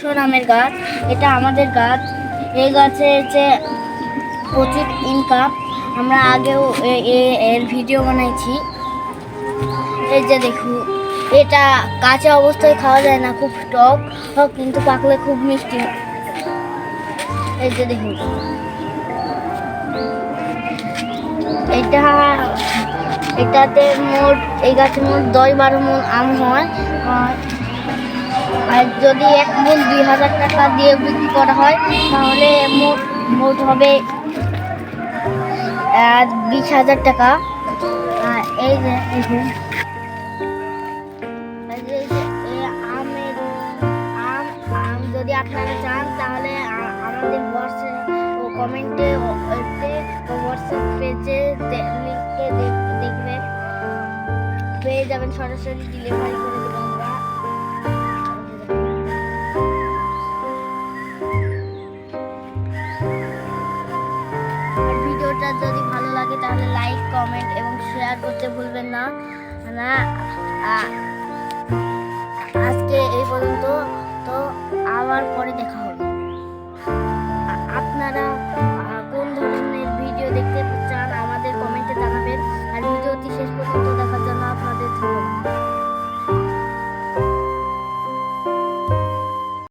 শোন আমের গাছ, এটা আমাদের গাছ। এই গাছে হচ্ছে প্রচুর ইনকাম আমরা আগেও এর ভিডিও বানাইছি। এই যে দেখুন, এটা কাঁচা অবস্থায় খাওয়া যায় না, খুব টক কিন্তু পাকলে খুব মিষ্টি। এই যে দেখুন। এটা, এটাতে মোট, এই গাছে মোট দশ বারো মন আম হয়। আর যদি এক মূল দুই হাজার টাকা দিয়ে বিক্রি করা হয়, তাহলে মোট মোট হবে বিশ হাজার টাকা। এই যে, এই যে- যদি আপনারা চান, তাহলে আমাদের হোয়াটসঅ্যাপ ও কমেন্টে হোয়াটসঅ্যাপ পেজে লিঙ্কে দেখবেন। পেয়ে যাবেন সরাসরি ডেলিভারি করে। ভিডিওটা যদি ভালো লাগে তাহলে লাইক কমেন্ট এবং শেয়ার করতে ভুলবেন না না আজকে এই পর্যন্ত তো আবার পরে দেখা হবে।